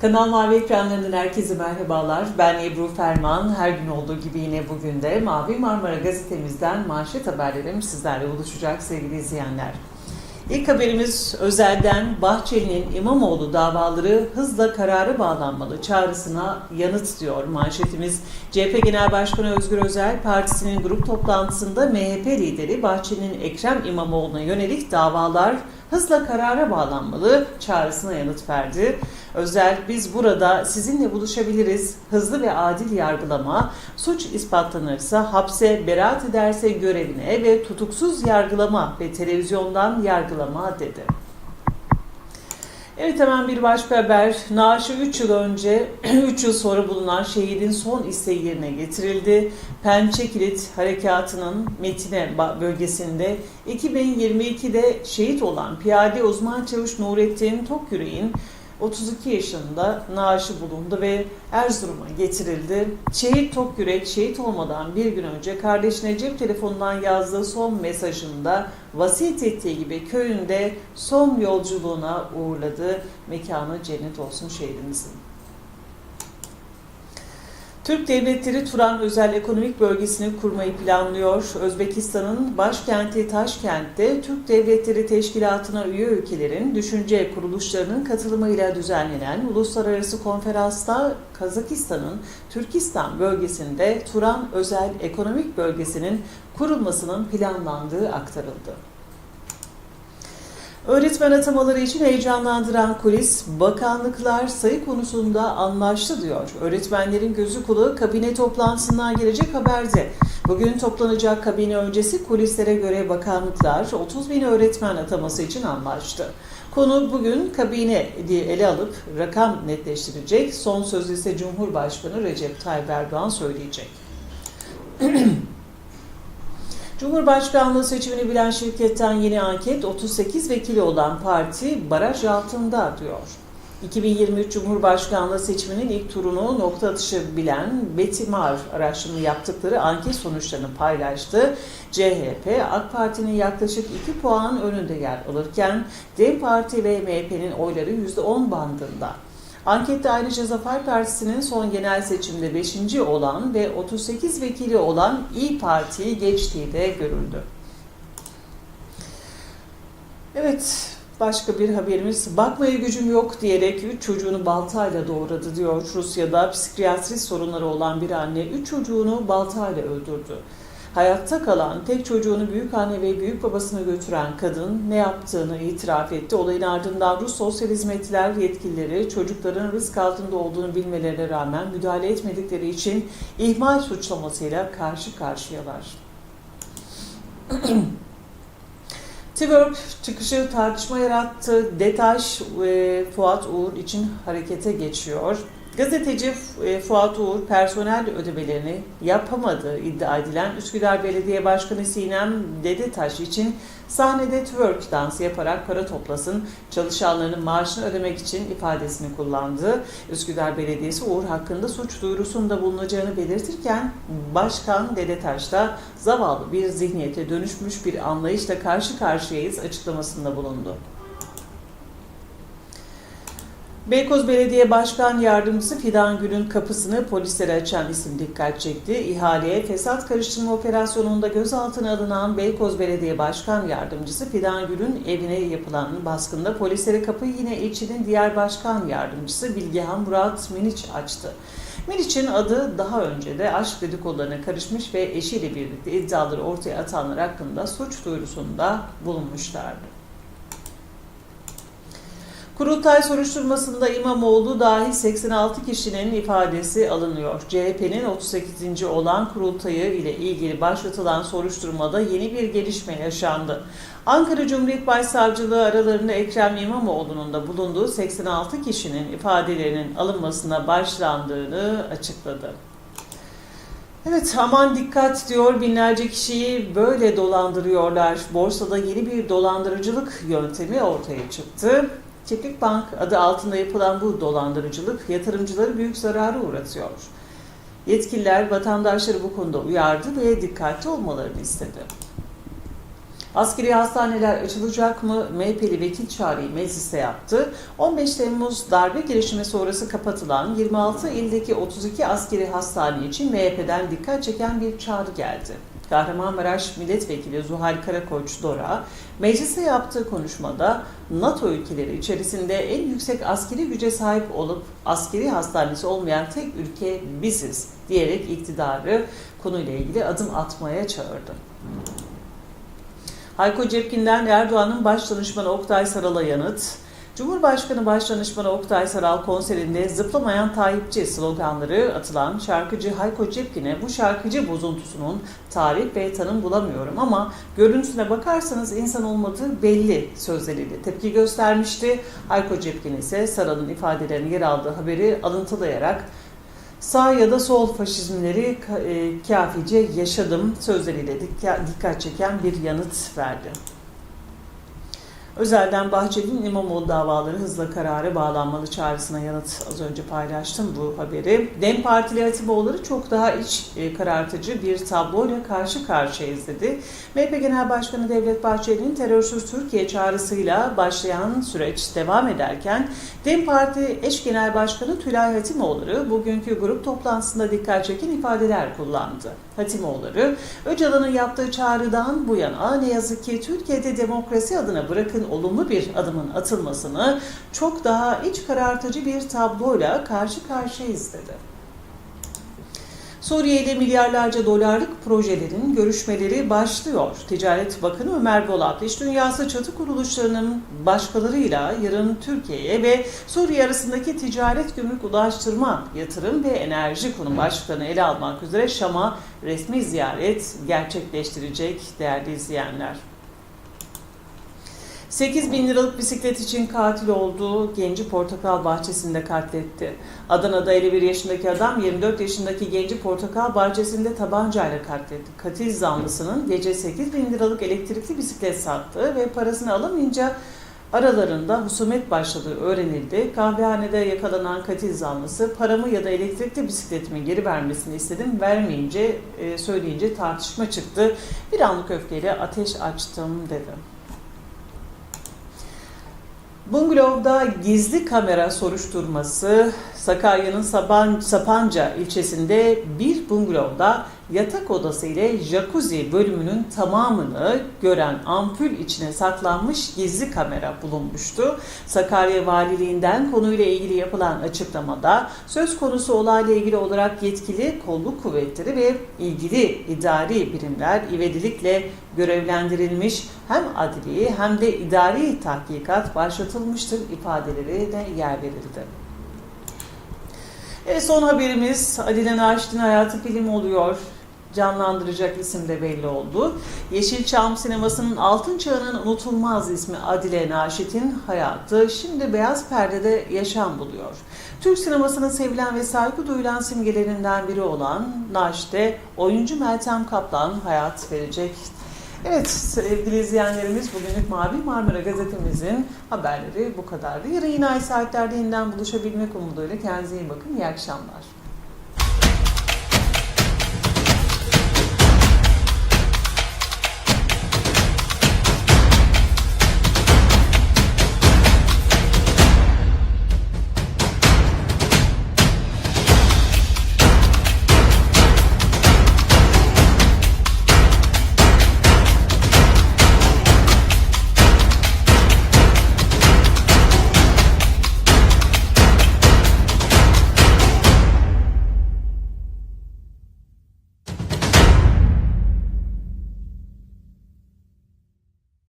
Kanal Mavi ekranlarından herkese merhabalar. Ben Ebru Ferman. Her gün olduğu gibi yine bugün de Mavi Marmara gazetemizden manşet haberlerim sizlerle buluşacak sevgili izleyenler. İlk haberimiz Özel'den Bahçeli'nin İmamoğlu davaları hızla karara bağlanmalı çağrısına yanıt diyor. Manşetimiz CHP Genel Başkanı Özgür Özel partisinin grup toplantısında MHP lideri Bahçeli'nin Ekrem İmamoğlu'na yönelik davalar hızla karara bağlanmalı çağrısına yanıt verdi. Özel biz burada sizinle buluşabiliriz. Hızlı ve adil yargılama, suç ispatlanırsa hapse, beraat ederse görevine ve tutuksuz yargılama ve televizyondan yargılama dedi. Evet hemen bir başka haber. Naaşı 3 yıl önce, 3 yıl sonra bulunan şehidin son isteği yerine getirildi. Pençe Kilit Harekatı'nın Metine bölgesinde 2022'de şehit olan piyade uzman çavuş Nurettin Tokyürek'in 32 yaşında naaşı bulundu ve Erzurum'a getirildi. Şehit Tokyürek şehit olmadan bir gün önce kardeşine cep telefonundan yazdığı son mesajında vasiyet ettiği gibi köyünde son yolculuğuna uğurladı. Mekanı cennet olsun şehidimizin. Türk devletleri Turan özel ekonomik bölgesini kurmayı planlıyor. Özbekistan'ın başkenti Taşkent'te Türk Devletleri Teşkilatı'na üye ülkelerin düşünce kuruluşlarının katılımıyla düzenlenen uluslararası konferansta Kazakistan'ın Türkistan bölgesinde Turan özel ekonomik bölgesinin kurulmasının planlandığı aktarıldı. Öğretmen atamaları için heyecanlandıran kulis, bakanlıklar sayı konusunda anlaştı diyor. Öğretmenlerin gözü kulağı kabine toplantısından gelecek haberde. Bugün toplanacak kabine öncesi kulislere göre bakanlıklar 30 bin öğretmen ataması için anlaştı. Konu bugün kabine diye ele alıp rakam netleştirecek. Son sözü ise Cumhurbaşkanı Recep Tayyip Erdoğan söyleyecek. Cumhurbaşkanlığı seçimini bilen şirketten yeni anket 38 vekili olan parti baraj altında diyor. 2023 Cumhurbaşkanlığı seçiminin ilk turunu nokta atışı bilen Betimar araştırma yaptıkları anket sonuçlarını paylaştı. CHP, AK Parti'nin yaklaşık 2 puan önünde yer alırken DEM Parti ve MHP'nin oyları %10 bandında. Ankette ayrıca Zafer Partisi'nin son genel seçimde 5. olan ve 38 vekili olan İyi Parti'yi geçtiği de görüldü. Evet, başka bir haberimiz. Bakmaya gücüm yok diyerek 3 çocuğunu baltayla doğradı diyor. Rusya'da psikiyatri sorunları olan bir anne 3 çocuğunu baltayla öldürdü. Hayatta kalan tek çocuğunu büyük anne ve büyük babasına götüren kadın ne yaptığını itiraf etti. Olayın ardından Rus sosyal hizmetler yetkilileri çocukların risk altında olduğunu bilmelerine rağmen müdahale etmedikleri için ihmal suçlamasıyla karşı karşıyalar. Twerk çıkışı tartışma yarattı. Detaş e, Fuat Uğur için harekete geçiyor. Gazeteci e, Fuat Uğur personel ödemelerini yapamadığı iddia edilen Üsküdar Belediye Başkanı Sinem Dedetaş için sahnede twerk dansı yaparak para toplasın, çalışanlarının maaşını ödemek için ifadesini kullandı. Üsküdar Belediyesi Uğur hakkında suç duyurusunda bulunacağını belirtirken Başkan Dedetaş da zavallı bir zihniyete dönüşmüş bir anlayışla karşı karşıyayız açıklamasında bulundu. Beykoz Belediye Başkan Yardımcısı Fidan Gül'ün kapısını polislere açan isim dikkat çekti. İhaleye fesat karıştırma operasyonunda gözaltına alınan Beykoz Belediye Başkan Yardımcısı Fidan Gül'ün evine yapılan baskında polislere kapıyı yine ilçenin diğer başkan yardımcısı Bilgehan Murat Miniç açtı. Miniç'in adı daha önce de aşk dedikodularına karışmış ve eşiyle birlikte iddiaları ortaya atanlar hakkında suç duyurusunda bulunmuşlardı. Kurultay soruşturmasında İmamoğlu dahil 86 kişinin ifadesi alınıyor. CHP'nin 38. olan kurultayı ile ilgili başlatılan soruşturmada yeni bir gelişme yaşandı. Ankara Cumhuriyet Başsavcılığı aralarında Ekrem İmamoğlu'nun da bulunduğu 86 kişinin ifadelerinin alınmasına başlandığını açıkladı. Evet aman dikkat diyor binlerce kişiyi böyle dolandırıyorlar. Borsada yeni bir dolandırıcılık yöntemi ortaya çıktı. Çiftlik Bank adı altında yapılan bu dolandırıcılık yatırımcıları büyük zarara uğratıyor. Yetkililer vatandaşları bu konuda uyardı ve dikkatli olmalarını istedi. Askeri hastaneler açılacak mı? MHP'li vekil çağrıyı mecliste yaptı. 15 Temmuz darbe girişimi sonrası kapatılan 26 ildeki 32 askeri hastane için MHP'den dikkat çeken bir çağrı geldi. Kahramanmaraş Milletvekili Zuhal Karakoç Dora, mecliste yaptığı konuşmada NATO ülkeleri içerisinde en yüksek askeri güce sahip olup askeri hastanesi olmayan tek ülke biziz diyerek iktidarı konuyla ilgili adım atmaya çağırdı. Hayko Cepkin'den Erdoğan'ın baş danışmanı Oktay Saral'a yanıt. Cumhurbaşkanı Başdanışmanı Oktay Saral konserinde zıplamayan Tayyipçi sloganları atılan şarkıcı Hayko Cepkin'e bu şarkıcı bozuntusunun tarih ve tanım bulamıyorum ama görüntüsüne bakarsanız insan olmadığı belli sözleriyle tepki göstermişti. Hayko Cepkin ise Saral'ın ifadelerinin yer aldığı haberi alıntılayarak Sağ ya da sol faşizmleri e, kafice yaşadım sözleriyle dikkat çeken bir yanıt verdi. Özelden Bahçeli'nin İmamoğlu davaları hızla karara bağlanmalı çağrısına yanıt az önce paylaştım bu haberi. DEM Partili Hatipoğulları çok daha iç e, karartıcı bir tabloyla karşı karşıyayız dedi. MHP Genel Başkanı Devlet Bahçeli'nin terörsüz Türkiye çağrısıyla başlayan süreç devam ederken DEM Parti eş genel başkanı Tülay Hatimoğulları bugünkü grup toplantısında dikkat çeken ifadeler kullandı. Hatimoğulları, Öcalan'ın yaptığı çağrıdan bu yana ne yazık ki Türkiye'de demokrasi adına bırakın olumlu bir adımın atılmasını çok daha iç karartıcı bir tabloyla karşı karşıyayız dedi. Suriye milyarlarca dolarlık projelerin görüşmeleri başlıyor. Ticaret Bakanı Ömer Bolat, İş Dünyası çatı kuruluşlarının başkalarıyla yarın Türkiye'ye ve Suriye arasındaki ticaret, gümrük, ulaştırma, yatırım ve enerji konu başlıklarını ele almak üzere Şam'a resmi ziyaret gerçekleştirecek değerli izleyenler. 8 bin liralık bisiklet için katil olduğu genci portakal bahçesinde katletti. Adana'da 51 yaşındaki adam 24 yaşındaki genci portakal bahçesinde tabancayla katletti. Katil zanlısının gece 8 bin liralık elektrikli bisiklet sattığı ve parasını alamayınca aralarında husumet başladığı öğrenildi. Kahvehanede yakalanan katil zanlısı paramı ya da elektrikli bisikletimi geri vermesini istedim. Vermeyince e, söyleyince tartışma çıktı. Bir anlık öfkeyle ateş açtım dedi. Bungalov'da gizli kamera soruşturması Sakarya'nın Sapanca ilçesinde bir bungalovda yatak odası ile jacuzzi bölümünün tamamını gören ampul içine saklanmış gizli kamera bulunmuştu. Sakarya Valiliğinden konuyla ilgili yapılan açıklamada söz konusu olayla ilgili olarak yetkili kolluk kuvvetleri ve ilgili idari birimler ivedilikle görevlendirilmiş hem adli hem de idari tahkikat başlatılmıştır ifadeleri de yer verildi. E, son haberimiz Adile Naşit'in hayatı film oluyor canlandıracak isim de belli oldu. Yeşilçam sinemasının altın çağının unutulmaz ismi Adile Naşit'in hayatı şimdi beyaz perdede yaşam buluyor. Türk sinemasının sevilen ve saygı duyulan simgelerinden biri olan Naşit'e oyuncu Meltem Kaplan hayat verecek. Evet sevgili izleyenlerimiz bugünlük Mavi Marmara gazetemizin haberleri bu kadardı. Yarın yine aynı saatlerde yeniden buluşabilmek umuduyla kendinize iyi bakın. İyi akşamlar.